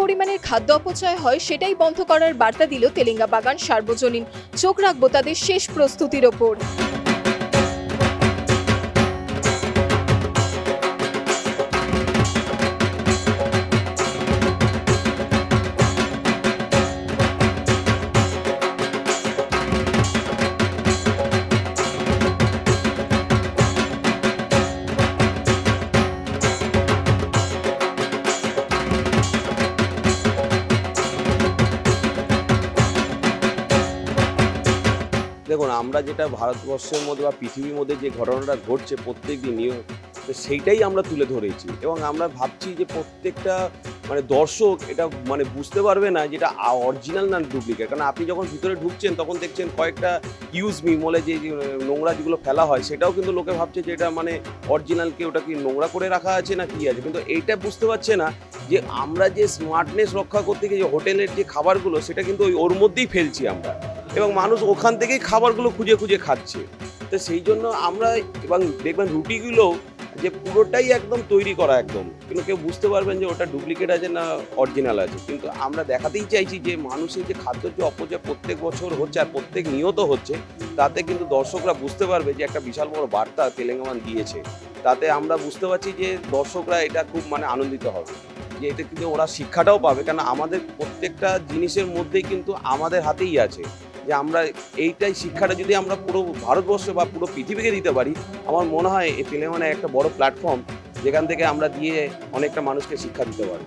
পরিমাণের খাদ্য অপচয় হয়, সেটাই বন্ধ করার বার্তা দিল তেলেঙ্গা বাগান সার্বজনীন। চোখ রাখব তাদের শেষ প্রস্তুতির ওপর। দেখুন, আমরা যেটা ভারতবর্ষের মধ্যে বা পৃথিবীর মধ্যে যে ঘটনাটা ঘটছে প্রত্যেক দিনই তো সেইটাই আমরা তুলে ধরেছি। এবং আমরা ভাবছি যে প্রত্যেকটা মানে দর্শক এটা মানে বুঝতে পারবে না যেটা অরিজিনাল না ডুপ্লিকেট কারণ আপনি যখন ভিতরে ঢুকছেন, তখন দেখছেন কয়েকটা ইউজ মি মলে যে, নোংরা যেগুলো ফেলা হয়, সেটাও কিন্তু লোকে ভাবছে যে এটা মানে অরিজিনাল কি ওটা কি নোংরা করে রাখা আছে না কি আছে। কিন্তু এইটা বুঝতে পারছে না যে আমরা যে স্মার্টনেস রক্ষা করতে গিয়ে যে হোটেলের যে খাবারগুলো, সেটা কিন্তু ওই ওর মধ্যেই ফেলছি আমরা। এবং মানুষ ওখান থেকেই খাবারগুলো খুঁজে খুঁজে খাচ্ছে। তো সেই জন্য আমরা এবং দেখবেন রুটিগুলো যে পুরোটাই একদম তৈরি করা একদম। কিন্তু কেউ বুঝতে পারবেন যে ওটা ডুপ্লিকেট আছে না অরিজিনাল আছে। কিন্তু আমরা দেখাতেই চাইছি যে মানুষের যে খাদ্য যে অপচয় প্রত্যেক বছর হচ্ছে আর প্রত্যেক নিয়ত হচ্ছে, তাতে কিন্তু দর্শকরা বুঝতে পারবে যে একটা বিশাল বড় বার্তা তেলেঙ্গানা দিয়েছে। তাতে আমরা বুঝতে পারছি যে দর্শকরা এটা খুব মানে আনন্দিত হবে। যে এটা কিন্তু ওরা শিক্ষাটাও পাবে। কেন আমাদের প্রত্যেকটা জিনিসের মধ্যেই কিন্তু আমাদের হাতেই আছে। যে আমরা এইটাই শিক্ষাটা যদি আমরা পুরো ভারতবর্ষে বা পুরো পৃথিবীকে দিতে পারি, আমার মনে হয় এই তেলেঙ্গানায় একটা বড় প্ল্যাটফর্ম যেখান থেকে আমরা দিয়ে অনেকটা মানুষকে শিক্ষা দিতে পারব।